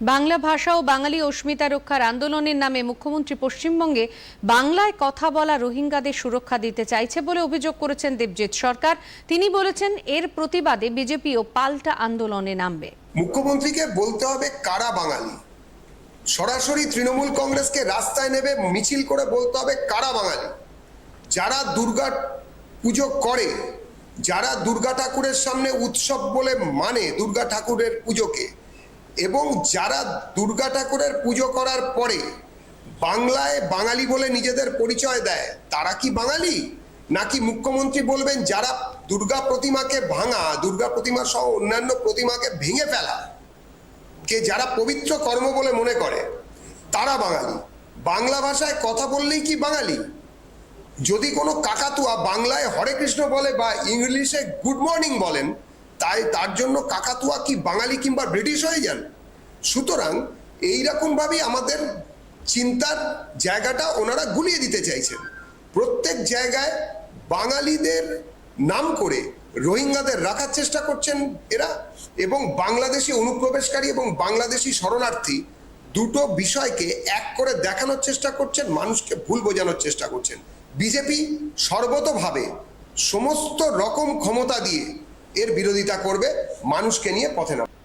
বাংলা ভাষা ও বাঙালি অস্মিতা রক্ষার আন্দোলনের নামে মুখ্যমন্ত্রী পশ্চিমবঙ্গে বাংলায় কথা বলা রোহিঙ্গাদের সুরক্ষা দিতে চাইছে বলে অভিযোগ করেছেন দেবজিৎ সরকার। তিনি বলেছেন, এর প্রতিবাদে বিজেপিও পাল্টা আন্দোলনে নামবে। মুখ্যমন্ত্রীকে বলতে হবে কারা বাঙালি। সরাসরি তৃণমূল কংগ্রেসকে রাস্তায় নেবে, মিছিল করে বলতে হবে কারা বাঙালি। যারা দুর্গা পুজো করে, যারা দুর্গা ঠাকুরের সামনে উৎসব বলে মানে দুর্গা ঠাকুরের পুজোকে এবং যারা দুর্গা ঠাকুরের পুজো করার পরে বাংলায় বাঙালি বলে নিজেদের পরিচয় দেয়, তারা কি বাঙালি? নাকি মুখ্যমন্ত্রী বলবেন যারা দুর্গা প্রতিমাকে ভাঙা, দুর্গা প্রতিমা সহ অন্যান্য প্রতিমাকে ভেঙে ফেলা, কে যারা পবিত্র কর্ম বলে মনে করে, তারা বাঙালি। বাংলা ভাষায় কথা বললেই কি বাঙালি? যদি কোনো কাকাতুয়া বাংলায় হরে কৃষ্ণ বলে বা ইংলিশে গুড মর্নিং বলেন তাই তার জন্য কাকাতুয়া কি বাঙালি কিংবা ব্রিটিশ হয়ে যান? সুতরাং এইরকমভাবেই আমাদের চিন্তার জায়গাটা ওনারা গুলিয়ে দিতে চাইছেন। প্রত্যেক জায়গায় বাঙালিদের নাম করে রোহিঙ্গাদের রাখার চেষ্টা করছেন এরা এবং বাংলাদেশি অনুপ্রবেশকারী এবং বাংলাদেশি শরণার্থী দুটো বিষয়কে এক করে দেখানোর চেষ্টা করছেন, মানুষকে ভুল বোঝানোর চেষ্টা করছেন। বিজেপি সর্বতভাবে সমস্ত রকম ক্ষমতা দিয়ে এর বিরোধিতা করবে মানুষকে নিয়ে পথে নামবে।